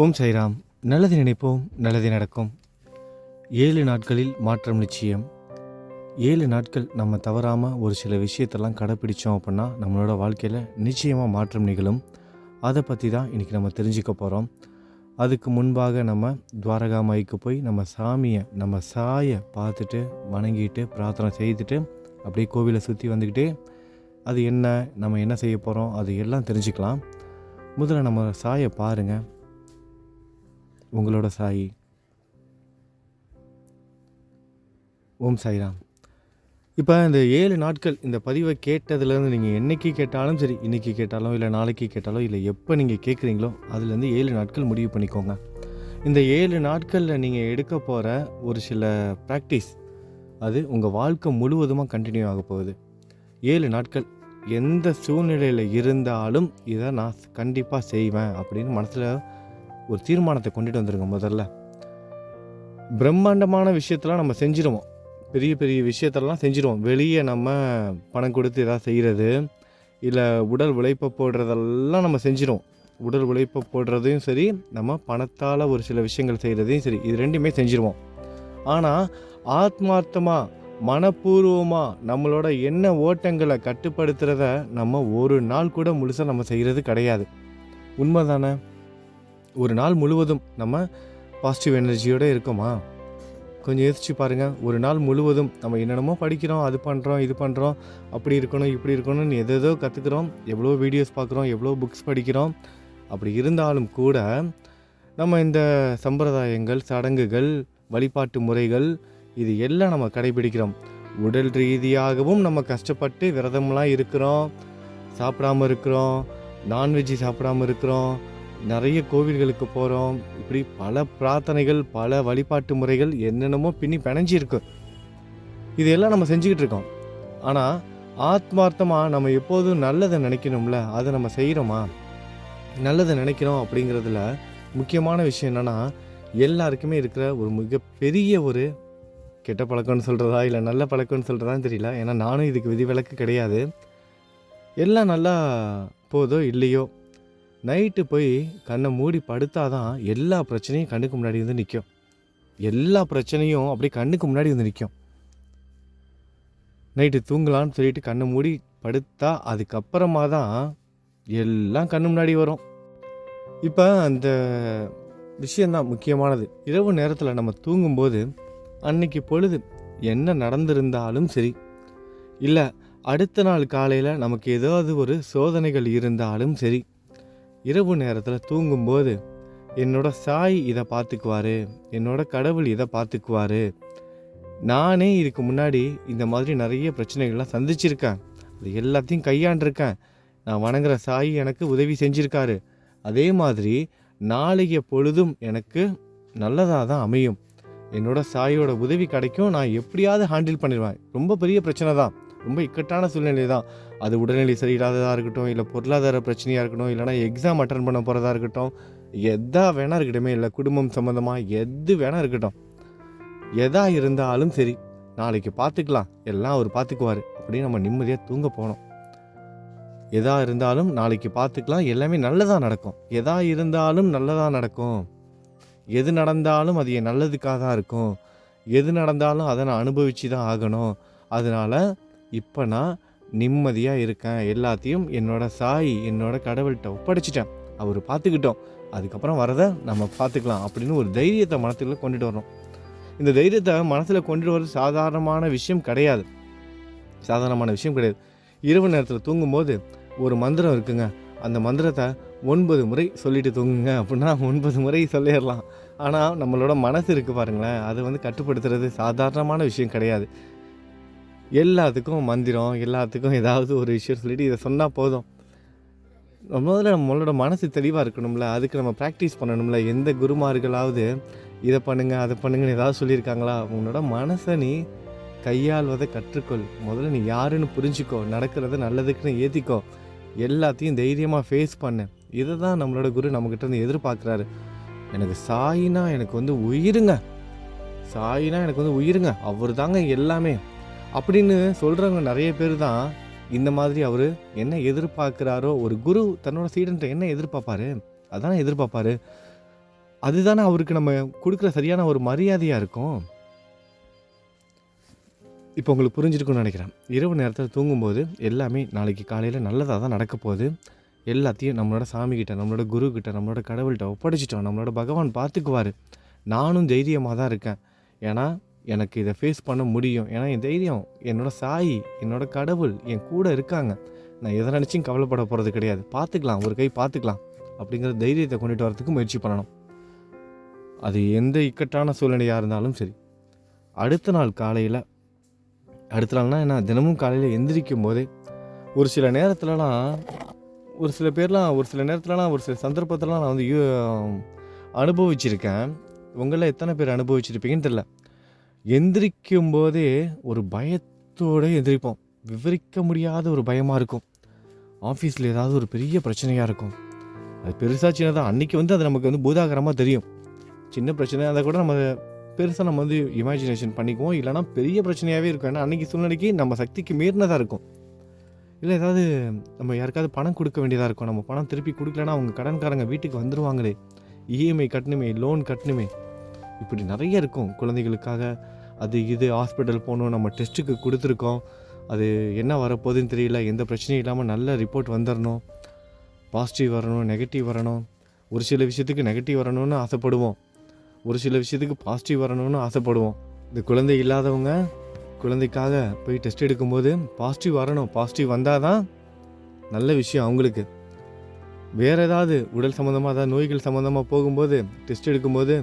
ஓம் சைராம் நல்லது நினைப்போம் நல்லது நடக்கும். ஏழு நாட்களில் மாற்றம் நிச்சயம். ஏழு நாட்கள் நம்ம தவறாமல் ஒரு சில விஷயத்தெல்லாம் கடைப்பிடிச்சோம் அப்படின்னா நம்மளோட வாழ்க்கையில் நிச்சயமாக மாற்றம் நிகழும். அதை பற்றி தான் இன்றைக்கி நம்ம தெரிஞ்சுக்க போகிறோம் அதுக்கு முன்பாக நம்ம துவாரகா மாய்க்கு போய் நம்ம சாமியை நம்ம சாயை பார்த்துட்டு வணங்கிட்டு பிரார்த்தனை செய்துட்டு அப்படியே கோவிலை சுற்றி வந்துக்கிட்டே அது என்ன நம்ம என்ன செய்ய போகிறோம் அது எல்லாம் தெரிஞ்சுக்கலாம். முதல்ல நம்ம சாயை பாருங்கள் உங்களோட சாயி. ஓம் சாய்ராம். இப்போ இந்த ஏழு நாட்கள் இந்த பதிவை கேட்டதுலேருந்து நீங்கள் என்னைக்கு கேட்டாலும் சரி இன்றைக்கி கேட்டாலும் இல்லை நாளைக்கு கேட்டாலும் இல்லை எப்போ நீங்கள் கேட்குறீங்களோ அதுலேருந்து ஏழு நாட்கள் முடிவு பண்ணிக்கோங்க. இந்த ஏழு நாட்களில் நீங்கள் எடுக்க போகிற ஒரு சில ப்ராக்டிஸ் அது உங்கள் வாழ்க்கை முழுவதுமாக கண்டினியூ ஆக போகுது. ஏழு நாட்கள் எந்த சூழ்நிலையில் இருந்தாலும் இதை நான் கண்டிப்பாக செய்வேன் அப்படின்னு மனசில் ஒரு தீர்மானத்தை கொண்டுட்டு வந்துருங்க முதல்ல. பிரம்மாண்டமான விஷயத்தெல்லாம் நம்ம செஞ்சிருவோம். பெரிய பெரிய விஷயத்தெல்லாம் செஞ்சிருவோம். வெளியே நம்ம பணம் கொடுத்து எதாவது செய்கிறது இல்லை உடல் உழைப்பை போடுறதெல்லாம் நம்ம செஞ்சிருவோம். உடல் உழைப்பை போடுறதையும் சரி நம்ம பணத்தால் ஒரு சில விஷயங்கள் செய்கிறதையும் சரி இது ரெண்டுமே செஞ்சிருவோம். ஆனால் ஆத்மார்த்தமாக மனப்பூர்வமாக நம்மளோட எண்ண ஓட்டங்களை கட்டுப்படுத்துகிறத நம்ம ஒரு நாள் கூட முழுசாக நம்ம செய்கிறது கிடையாது. உண்மை தானே ஒரு நாள் முழுவதும் நம்ம பாசிட்டிவ் எனர்ஜியோடு இருக்கோமா? கொஞ்சம் யோசிச்சு பாருங்கள் ஒரு நாள் முழுவதும் நம்ம என்னென்னமோ படிக்கிறோம் அது பண்ணுறோம் இது பண்ணுறோம் அப்படி இருக்கணும் இப்படி இருக்கணும்னு எதேதோ கற்றுக்குறோம் எவ்வளோ வீடியோஸ் பார்க்குறோம் எவ்வளோ புக்ஸ் படிக்கிறோம். அப்படி இருந்தாலும் கூட நம்ம இந்த சம்பிரதாயங்கள் சடங்குகள் வழிபாட்டு முறைகள் இது எல்லாம் நம்ம கடைபிடிக்கிறோம். உடல் ரீதியாகவும் நம்ம கஷ்டப்பட்டு விரதம்லாம் இருக்கிறோம். சாப்பிடாம இருக்கிறோம். நான்வெஜ்ஜு சாப்பிடாம இருக்கிறோம். நிறைய கோவில்களுக்கு போகிறோம் இப்படி பல பிரார்த்தனைகள் பல வழிபாட்டு முறைகள் என்னென்னமோ பின்னி பிணைஞ்சிருக்கு. இதெல்லாம் நம்ம செஞ்சுக்கிட்டு இருக்கோம். ஆனால் ஆத்மார்த்தமாக நம்ம எப்போதும் நல்லதை நினைக்கணும்ல? அதை நம்ம செய்கிறோமா நல்லதை நினைக்கிறோம் அப்படிங்கிறதுல முக்கியமான விஷயம் என்னென்னா எல்லாருக்குமே இருக்கிற ஒரு மிகப்பெரிய ஒரு கெட்ட பழக்கம்னு சொல்கிறதா இல்லை நல்ல பழக்கம்னு சொல்கிறதான்னு தெரியல. ஏன்னா நானும் இதுக்கு விதிவிலக்கு கிடையாது. எல்லாம் நல்லா போதோ இல்லையோ நைட்டு போய் கண்ணை மூடி படுத்தாதான் எல்லா பிரச்சனையும் கண்ணுக்கு முன்னாடி வந்து நிற்கும் எல்லா பிரச்சனையும் அப்படியே கண்ணுக்கு முன்னாடி வந்து நிற்கும் நைட்டு தூங்கலான்னு சொல்லிட்டு கண்ணை மூடி படுத்தா அதுக்கப்புறமா தான் எல்லாம் கண்ணு முன்னாடி வரும். இப்போ அந்த விஷயந்தான் முக்கியமானது. இரவு நேரத்தில் நம்ம தூங்கும்போது அன்னைக்கு பொழுது என்ன நடந்திருந்தாலும் சரி இல்லை அடுத்த நாள் காலையில் நமக்கு ஏதாவது ஒரு சோதனைகள் இருந்தாலும் சரி இரவு நேரத்தில் தூங்கும்போது என்னோட சாய் இதை பார்த்துக்குவாரு என்னோட கடவுள் இதை பார்த்துக்குவாரு நானே இதுக்கு முன்னாடி இந்த மாதிரி நிறைய பிரச்சனைகள்லாம் சந்திச்சிருக்கேன். அது எல்லாத்தையும் கையாண்டிருக்கேன். நான் வணங்குற சாய் எனக்கு உதவி செஞ்சுருக்காரு. அதே மாதிரி நாளைய பொழுதும் எனக்கு நல்லதாக தான் அமையும். என்னோட சாயோட உதவி கிடைக்கும். நான் எப்படியாவது ஹேண்டில் பண்ணிடுவேன். ரொம்ப பெரிய பிரச்சனை தான். ரொம்ப இக்கட்டான சூழ்நிலை தான். அது உடல்நிலை சரியில்லாததாக இருக்கட்டும் இல்லை பொருளாதார பிரச்சனையாக இருக்கட்டும் இல்லைனா எக்ஸாம் அட்டன் பண்ண போகிறதா இருக்கட்டும் எதா வேணா இருக்கட்டுமே இல்லை குடும்பம் சம்மந்தமாக எது வேணா இருக்கட்டும். எதா இருந்தாலும் சரி நாளைக்கு பார்த்துக்கலாம் எல்லாம் அவர் பார்த்துக்குவார் அப்படின்னு நம்ம நிம்மதியாக தூங்க போனோம் எதா இருந்தாலும் நாளைக்கு பார்த்துக்கலாம் எல்லாமே நல்லதாக நடக்கும். எதா இருந்தாலும் நல்லதாக நடக்கும். எது நடந்தாலும் அது என் நல்லதுக்காக தான் இருக்கும். எது நடந்தாலும் அதை நான் அனுபவிச்சு தான் ஆகணும். அதனால் இப்போ நான் நிம்மதியாக இருக்கேன். எல்லாத்தையும் என்னோட சாய் என்னோட கடவுள்கிட்ட ஒப்படைச்சிட்டேன். அவர் பார்த்துக்கிட்டோம் அதுக்கப்புறம் வரதை நம்ம பார்த்துக்கலாம் அப்படின்னு ஒரு தைரியத்தை மனத்தில் கொண்டுட்டு வரணும். இந்த தைரியத்தை மனசில் கொண்டுட்டு வர்றது சாதாரணமான விஷயம் கிடையாது. சாதாரணமான விஷயம் கிடையாது. இரவு நேரத்தில் தூங்கும்போது ஒரு மந்திரம் இருக்குங்க. அந்த மந்திரத்தை ஒன்பது முறை சொல்லிட்டு தூங்குங்க அப்படின்னா ஒன்பது முறை சொல்லிடலாம். ஆனால் நம்மளோட மனசு இருக்குது பாருங்களேன். அதை வந்து கட்டுப்படுத்துறது சாதாரணமான விஷயம் கிடையாது. எல்லாத்துக்கும் மந்திரம் எல்லாத்துக்கும் ஏதாவது ஒரு விஷயம் சொல்லிவிட்டு இதை சொன்னால் போதும். முதல்ல நம்மளோட மனசு தெளிவாக இருக்கணும்ல அதுக்கு நம்ம ப்ராக்டிஸ் பண்ணணும்ல. எந்த குருமார்களாவது இதை பண்ணுங்கள் அதை பண்ணுங்கன்னு ஏதாவது சொல்லியிருக்காங்களா? உன்னோட மனசை நீ கையாள்வதை கற்றுக்கொள். முதல்ல நீ யாருன்னு புரிஞ்சுக்கோ நடக்கிறத நல்லதுக்குன்னு ஏற்றிக்கோ எல்லாத்தையும் தைரியமாக ஃபேஸ் பண்ணு. இதை தான் நம்மளோட குரு நம்மக்கிட்ட இருந்து எதிர்பார்க்குறாரு. எனக்கு சாயினா எனக்கு வந்து உயிருங்க. சாயினா எனக்கு வந்து உயிருங்க. அவர் தாங்க எல்லாமே. அப்படின்னு சொல்கிறவங்க நிறைய பேர் தான் இந்த மாதிரி அவர் என்ன எதிர்பார்க்குறாரோ ஒரு குரு தன்னோட சீடன்ட்ட என்ன எதிர்பார்ப்பாரு அதானே எதிர்பார்ப்பாரு. அதுதானே அவருக்கு நம்ம கொடுக்குற சரியான ஒரு மரியாதையாக இருக்கும். இப்போ உங்களுக்கு புரிஞ்சிருக்குன்னு நினைக்கிறேன். இரவு நேரத்தில் தூங்கும்போது எல்லாமே நாளைக்கு காலையில் நல்லதாக தான் நடக்க போகுது. எல்லாத்தையும் நம்மளோட சாமிக்கிட்ட நம்மளோட குருக்கிட்ட நம்மளோட கடவுள்கிட்ட ஒப்படைச்சிட்டோம். நம்மளோட பகவான் பார்த்துக்குவார். நானும் தைரியமாக தான் இருக்கேன். ஏன்னா எனக்கு இதை ஃபேஸ் பண்ண முடியும். ஏன்னா என் தைரியம் என்னோடய சாய் என்னோட கடவுள் என் கூட இருக்காங்க. நான் எதை நினச்சும் கவலைப்பட போகிறது கிடையாது. பார்த்துக்கலாம் ஒரு கை பார்த்துக்கலாம் அப்படிங்கிற தைரியத்தை கொண்டுட்டு வரதுக்கு முயற்சி பண்ணணும். அது எந்த இக்கட்டான சூழ்நிலையாக இருந்தாலும் சரி. அடுத்த நாள் காலையில் அடுத்த நாள்னால் என்ன? தினமும் காலையில் எந்திரிக்கும் போதே ஒரு சில நேரத்துலலாம் ஒரு சில பேர்லாம் ஒரு சில நேரத்துலலாம் ஒரு சில சந்தர்ப்பத்திலலாம் நான் வந்து அனுபவிச்சிருக்கேன். உங்களில் எத்தனை பேர் அனுபவிச்சிருப்பீங்கன்னு தெரில. எந்திரிக்கும் போதே ஒரு பயத்தோடு எந்திரிப்போம். விவரிக்க முடியாத ஒரு பயமாக இருக்கும். ஆஃபீஸில் ஏதாவது ஒரு பெரிய பிரச்சனையாக இருக்கும். அது பெருசாக சின்னதாக அன்றைக்கி வந்து அது நமக்கு வந்து பூதாகரமாக தெரியும். சின்ன பிரச்சனை அதை கூட நம்ம பெருசாக நம்ம வந்து இமேஜினேஷன் பண்ணிக்குவோம். இல்லைனா பெரிய பிரச்சனையாகவே இருக்கும். ஏன்னா அன்றைக்கி சூழ்நிலைக்கு நம்ம சக்திக்கு மீறினதாக இருக்கும். இல்லை ஏதாவது நம்ம யாருக்காவது பணம் கொடுக்க வேண்டியதாக இருக்கும். நம்ம பணம் திருப்பி கொடுக்கலன்னா அவங்க கடன்காரங்க வீட்டுக்கு வந்துடுவாங்களே இஎம்ஐ கட்டணுமே லோன் கட்டணுமே. இப்படி நிறைய இருக்கும் குழந்தைகளுக்காக. அது இது ஹாஸ்பிட்டல் போகணும் நம்ம டெஸ்ட்டுக்கு கொடுத்துருக்கோம். அது என்ன வரப்போகுதுன்னு தெரியல. எந்த பிரச்சனையும் இல்லாமல் நல்ல ரிப்போர்ட் வந்துடணும் பாசிட்டிவ் வரணும் நெகட்டிவ் வரணும். ஒரு சில விஷயத்துக்கு நெகட்டிவ் வரணும்னு ஆசைப்படுவோம். ஒரு சில விஷயத்துக்கு பாசிட்டிவ் வரணும்னு ஆசைப்படுவோம். இந்த குழந்தை இல்லாதவங்க குழந்தைக்காக போய் டெஸ்ட் எடுக்கும்போது பாசிட்டிவ் வரணும். பாசிட்டிவ் வந்தால் தான் நல்ல விஷயம் அவங்களுக்கு. வேறு ஏதாவது உடல் சம்மந்தமாக ஏதாவது நோய்கள் சம்மந்தமாக போகும்போது டெஸ்ட் எடுக்கும்போது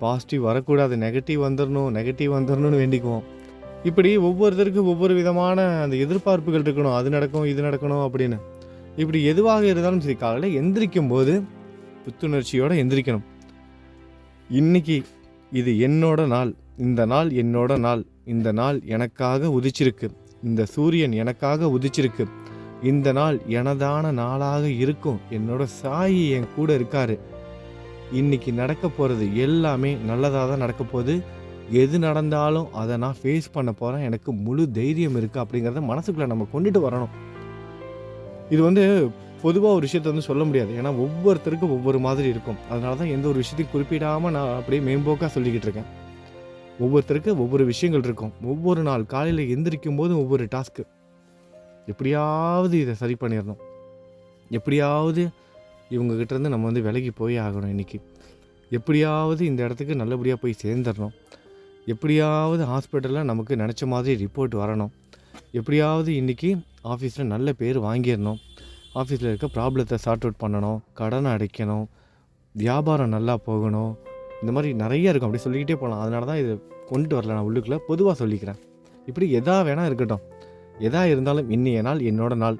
பாசிட்டிவ் வரக்கூடாது நெகட்டிவ் வந்துடணும் நெகட்டிவ் வந்துடணும்னு வேண்டிக்குவோம். இப்படி ஒவ்வொருத்தருக்கும் ஒவ்வொரு விதமான அந்த எதிர்பார்ப்புகள் இருக்கணும். அது நடக்கும் இது நடக்கணும் அப்படின்னு. இப்படி எதுவாக இருந்தாலும் சரி காலையில் எந்திரிக்கும் போது புத்துணர்ச்சியோடு எந்திரிக்கணும். இன்னைக்கு இது என்னோட நாள் இந்த நாள் என்னோட நாள் இந்த நாள் எனக்காக உதிச்சிருக்கு. இந்த சூரியன் எனக்காக உதிச்சிருக்கு. இந்த நாள் எனதான நாளாக இருக்கும். என்னோட சாயி என் கூட இருக்காரு. இன்னைக்கு நடக்க போகிறது எல்லாமே நல்லதாக தான் நடக்க போகுது. எது நடந்தாலும் அதை நான் ஃபேஸ் பண்ண போகிறேன் எனக்கு முழு தைரியம் இருக்குது அப்படிங்கிறத மனசுக்குள்ளே நம்ம கொண்டுட்டு வரணும். இது வந்து பொதுவாக ஒரு விஷயத்த வந்து சொல்ல முடியாது. ஏன்னா ஒவ்வொருத்தருக்கும் ஒவ்வொரு மாதிரி இருக்கும். அதனால தான் எந்த ஒரு விஷயத்தையும் குறிப்பிடாமல் நான் அப்படியே மேம்போக்காக சொல்லிக்கிட்டு இருக்கேன். ஒவ்வொருத்தருக்கு ஒவ்வொரு விஷயங்கள் இருக்கும். ஒவ்வொரு நாள் காலையில் எந்திரிக்கும் போதும் ஒவ்வொரு டாஸ்க்கு எப்படியாவது இதை சரி பண்ணிடணும். எப்படியாவது இவங்கக்கிட்டேருந்து நம்ம வந்து விலகி போய் ஆகணும் இன்னைக்கு. எப்படியாவது இந்த இடத்துக்கு நல்லபடியாக போய் சேர்ந்துடணும். எப்படியாவது ஹாஸ்பிட்டலில் நமக்கு நினச்ச மாதிரி ரிப்போர்ட் வரணும். எப்படியாவது இன்றைக்கி ஆஃபீஸில் நல்ல பேர் வாங்கிடணும். ஆஃபீஸில் இருக்க ப்ராப்ளத்தை சார்ட் அவுட் பண்ணணும். கடனை அடைக்கணும். வியாபாரம் நல்லா போகணும். இந்த மாதிரி நிறைய இருக்கும். அப்படி சொல்லிக்கிட்டே போகலாம். அதனால தான் இதை கொண்டு வரல நான் உள்ளுக்குள்ளே. பொதுவாக சொல்லிக்கிறேன். இப்படி எதா வேணால் இருக்கட்டும். எதா இருந்தாலும் இன்னைய நாள் என்னோட நாள்.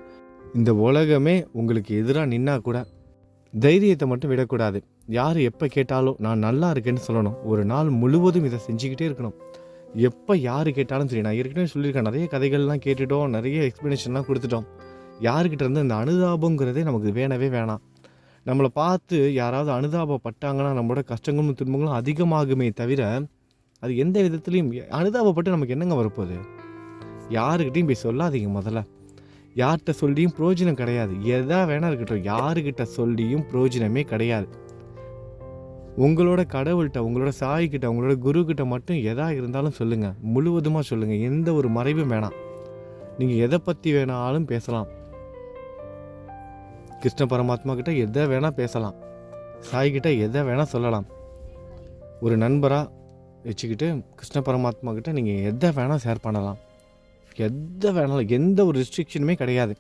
இந்த உலகமே உங்களுக்கு எதிராக நின்னா கூட தைரியத்தை மட்டும் விடக்கூடாது. யார் எப்போ கேட்டாலும் நான் நல்லா இருக்கேன்னு சொல்லணும். ஒரு நாள் முழுவதும் இதை செஞ்சுக்கிட்டே இருக்கணும். எப்போ யார் கேட்டாலும் சரி நான் ஏற்கனவே சொல்லியிருக்கேன். நிறைய கதைகள்லாம் கேட்டுட்டோம் நிறைய எக்ஸ்ப்ளனேஷன்லாம் கொடுத்துட்டோம். யாருக்கிட்ட இருந்து இந்த அனுதாபங்கிறதே நமக்கு வேணவே வேணாம். நம்மளை பார்த்து யாராவது அனுதாபப்பட்டாங்கன்னா நம்மளோட கஷ்டங்களும் துன்பங்களும் அதிகமாகுமே தவிர அது எந்த விதத்துலையும் அனுதாபப்பட்டு நமக்கு என்னங்க வரப்போகுது? யாருக்கிட்டையும் போய் சொல்லாதீங்க முதல்ல. யார்கிட்ட சொல்லியும் பிரயோஜனம் கிடையாது. எதா வேணா இருக்கட்டும் யாருக்கிட்ட சொல்லியும் பிரயோஜனமே கிடையாது. உங்களோட கடவுள்கிட்ட உங்களோட சாய்கிட்ட உங்களோட குருக்கிட்ட மட்டும் எதா இருந்தாலும் சொல்லுங்கள் முழுவதுமாக சொல்லுங்கள் எந்த ஒரு மறைவும் வேணாம். நீங்கள் எதை பற்றி வேணாலும் பேசலாம். கிருஷ்ண பரமாத்மா கிட்ட எதை வேணால் பேசலாம். சாய்கிட்ட எதை வேணால் சொல்லலாம். ஒரு நண்பராக வச்சுக்கிட்டு கிருஷ்ண பரமாத்மா கிட்ட நீங்கள் எதை வேணால் ஷேர் பண்ணலாம். எதை வேணாலும் எந்த ஒரு ரெஸ்ட்ரிக்ஷனுமே கிடையாது.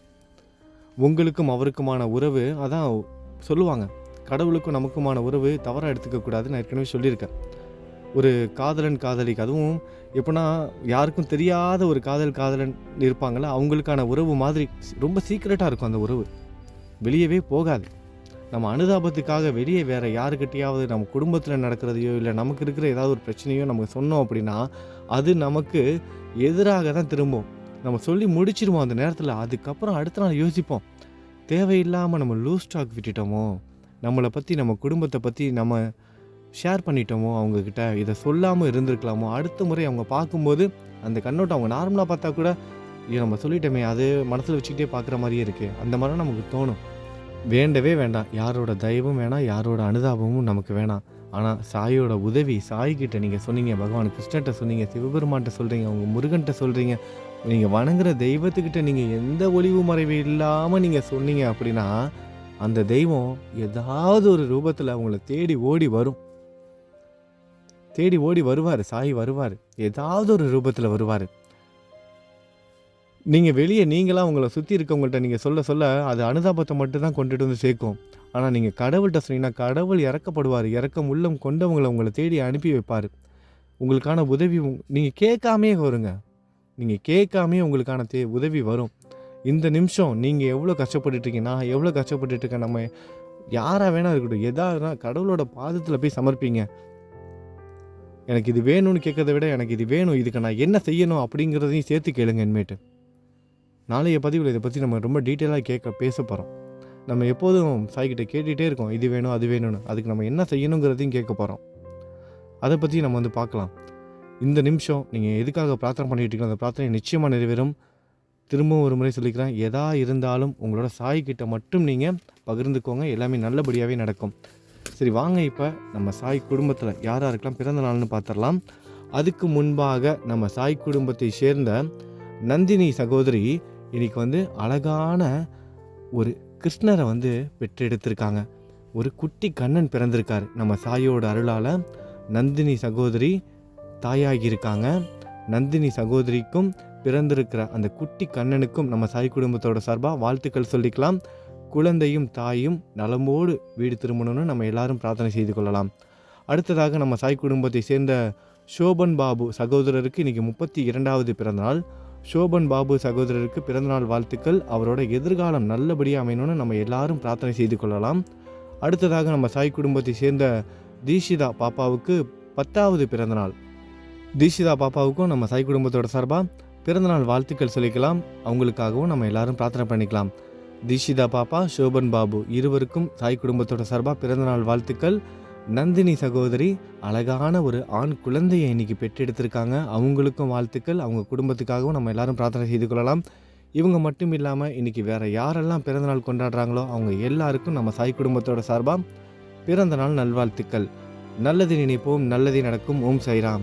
உங்களுக்கும் அவருக்குமான உறவு அதான் சொல்லுவாங்க. கடவுளுக்கும் நமக்குமான உறவு தவறாக எடுத்துக்கக்கூடாதுன்னு நான் ஏற்கனவே சொல்லியிருக்கேன். ஒரு காதலன் காதலிக்கு அதுவும் எப்படின்னா யாருக்கும் தெரியாத ஒரு காதல் காதலன் இருப்பாங்கள அவங்களுக்கான உறவு மாதிரி ரொம்ப சீக்ரெட்டாக இருக்கும் அந்த உறவு. வெளியவே போகாது. நம்ம அனுதாபத்துக்காக வெளியே வேறு யாருக்கிட்டையாவது நம்ம குடும்பத்தில் நடக்கிறதையோ இல்லை நமக்கு இருக்கிற ஏதாவது ஒரு பிரச்சனையோ நமக்கு சொன்னோம் அப்படின்னா அது நமக்கு எதிராக தான் திரும்பும். நம்ம சொல்லி முடிச்சிருவோம் அந்த நேரத்தில். அதுக்கப்புறம் அடுத்த நாள் யோசிப்போம். தேவையில்லாமல் நம்ம லூஸ் ஸ்டாக் விட்டுட்டோமோ? நம்மளை பற்றி நம்ம குடும்பத்தை பற்றி நம்ம ஷேர் பண்ணிட்டோமோ? அவங்கக்கிட்ட இதை சொல்லாமல் இருந்திருக்கலாமோ? அடுத்த முறை அவங்க பார்க்கும்போது அந்த கண்ணோட்டம் அவங்க நார்மலாக பார்த்தா கூட ஐயோ நம்ம சொல்லிட்டோமே அது மனசில் வச்சுக்கிட்டே பார்க்குற மாதிரியே இருக்குது அந்த மாதிரி நமக்கு தோணும். வேண்டவே வேண்டாம். யாரோட தயவும் வேணாம் யாரோட அனுதாபமும் நமக்கு வேணாம். ஆனால் சாயோட உதவி சாய்கிட்ட நீங்கள் சொன்னீங்க பகவான் கிருஷ்ணகிட்ட சொன்னீங்க சிவபெருமான்கிட்ட சொல்கிறீங்க உங்கள் முருகன்கிட்ட சொல்கிறீங்க நீங்கள் வணங்குற தெய்வத்துக்கிட்ட நீங்கள் எந்த ஒளிவு மறைவு இல்லாமல் நீங்கள் சொன்னீங்க அப்படின்னா அந்த தெய்வம் ஏதாவது ஒரு ரூபத்தில் அவங்கள தேடி ஓடி வரும். தேடி ஓடி வருவார் சாய் வருவார். ஏதாவது ஒரு ரூபத்தில் வருவார். நீங்கள் வெளியே நீங்களாம் உங்களை சுற்றி இருக்கவங்கள்ட்ட நீங்கள் சொல்ல சொல்ல அது அனுதாபத்தை மட்டும் தான் கொண்டுட்டு வந்து சேர்க்கும். ஆனால் நீங்கள் கடவுள்கிட்ட சொன்னீங்கன்னா கடவுள் இறக்கப்படுவார். இறக்கம் உள்ளம் கொண்டவங்களை உங்களை தேடி அனுப்பி வைப்பார். உங்களுக்கான உதவி நீங்கள் கேட்காமே வருங்க நீங்கள் கேட்காமே உங்களுக்கான தே உதவி வரும். இந்த நிமிஷம் நீங்கள் எவ்வளோ கஷ்டப்பட்டுட்ருக்கீங்க நான் எவ்வளோ கஷ்டப்பட்டுட்ருக்கேன் நம்ம யாராக வேணா இருக்கட்டும். எதாவது கடவுளோட பாதத்தில் போய் சமர்ப்பீங்க. எனக்கு இது வேணும்னு கேட்கறத விட எனக்கு இது வேணும். இதுக்கு நான் என்ன செய்யணும் அப்படிங்கிறதையும் சேர்த்து கேளுங்க இனிமேட்டு. நாளைய பதிவில் இதை பற்றி நம்ம ரொம்ப டீட்டெயிலாக கேட்க பேச போகிறோம் நம்ம எப்போதும் சாய்கிட்ட கேட்டுகிட்டே இருக்கோம். இது வேணும் அது வேணும்னு. அதுக்கு நம்ம என்ன செய்யணுங்கிறதையும் கேட்க போகிறோம் அதை பற்றி நம்ம வந்து பார்க்கலாம். இந்த நிமிஷம் நீங்கள் எதுக்காக பிரார்த்தனை பண்ணிட்டு அந்த பிரார்த்தனை நிச்சயமாக நிறைவேறும். திரும்பவும் ஒரு முறை சொல்லிக்கிறேன். எதா இருந்தாலும் உங்களோட சாய்கிட்ட மட்டும் நீங்கள் பகிர்ந்துக்கோங்க. எல்லாமே நல்லபடியாகவே நடக்கும். சரி வாங்க இப்போ நம்ம சாய் குடும்பத்தில் யார் யாருக்கெல்லாம் பிறந்த நாள்னு பார்த்துடலாம் அதுக்கு முன்பாக நம்ம சாய் குடும்பத்தை சேர்ந்த நந்தினி சகோதரி இன்றைக்கி வந்து அழகான ஒரு கிருஷ்ணரை வந்து பெற்றெடுத்திருக்காங்க. ஒரு குட்டி கண்ணன் பிறந்திருக்கார். நம்ம சாயோட அருளால் நந்தினி சகோதரி தாயாகி இருக்காங்க நந்தினி சகோதரிக்கும் பிறந்திருக்கிற அந்த குட்டி கண்ணனுக்கும் நம்ம சாய் குடும்பத்தோட சார்பாக வாழ்த்துக்கள் சொல்லிக்கலாம். குழந்தையும் தாயும் நலமோடு வீடு திரும்பணும்னு நம்ம எல்லாரும் பிரார்த்தனை செய்து கொள்ளலாம். அடுத்ததாக நம்ம சாய் குடும்பத்தை சேர்ந்த சோபன் பாபு சகோதரருக்கு இன்றைக்கி முப்பத்தி இரண்டாவது பிறந்தநாள். ஷோபன் பாபு சகோதரருக்கு பிறந்தநாள் வாழ்த்துக்கள். அவரோட எதிர்காலம் நல்லபடியாக அமையணும்னு நம்ம எல்லாரும் பிரார்த்தனை செய்து கொள்ளலாம். அடுத்ததாக நம்ம சாய் குடும்பத்தை சேர்ந்த தீஷிதா பாப்பாவுக்கு பத்தாவது பிறந்தநாள். தீஷிதா பாப்பாவுக்கும் நம்ம சாய் குடும்பத்தோட சார்பாக பிறந்தநாள் வாழ்த்துக்கள் சொல்லிக்கலாம். அவங்களுக்காகவும் நம்ம எல்லாரும் பிரார்த்தனை பண்ணிக்கலாம். தீஷிதா பாப்பா ஷோபன் பாபு இருவருக்கும் சாய் குடும்பத்தோட சார்பாக பிறந்தநாள் வாழ்த்துக்கள். நந்தினி சகோதரி அழகான ஒரு ஆண் குழந்தையை இன்னைக்கு பெற்றெடுத்திருக்காங்க. அவங்களுக்கும் வாழ்த்துக்கள். அவங்க குடும்பத்துக்காகவும் நம்ம எல்லாரும் பிரார்த்தனை செய்து கொள்ளலாம். இவங்க மட்டும் இல்லாமல் இன்னைக்கு வேற யாரெல்லாம் பிறந்தநாள் கொண்டாடுறாங்களோ அவங்க எல்லாருக்கும் நம்ம சாய் குடும்பத்தோட சார்பாக பிறந்தநாள் நல்வாழ்த்துக்கள். நல்லது நினைப்போம் நல்லது நடக்கும். ஓம் சைராம்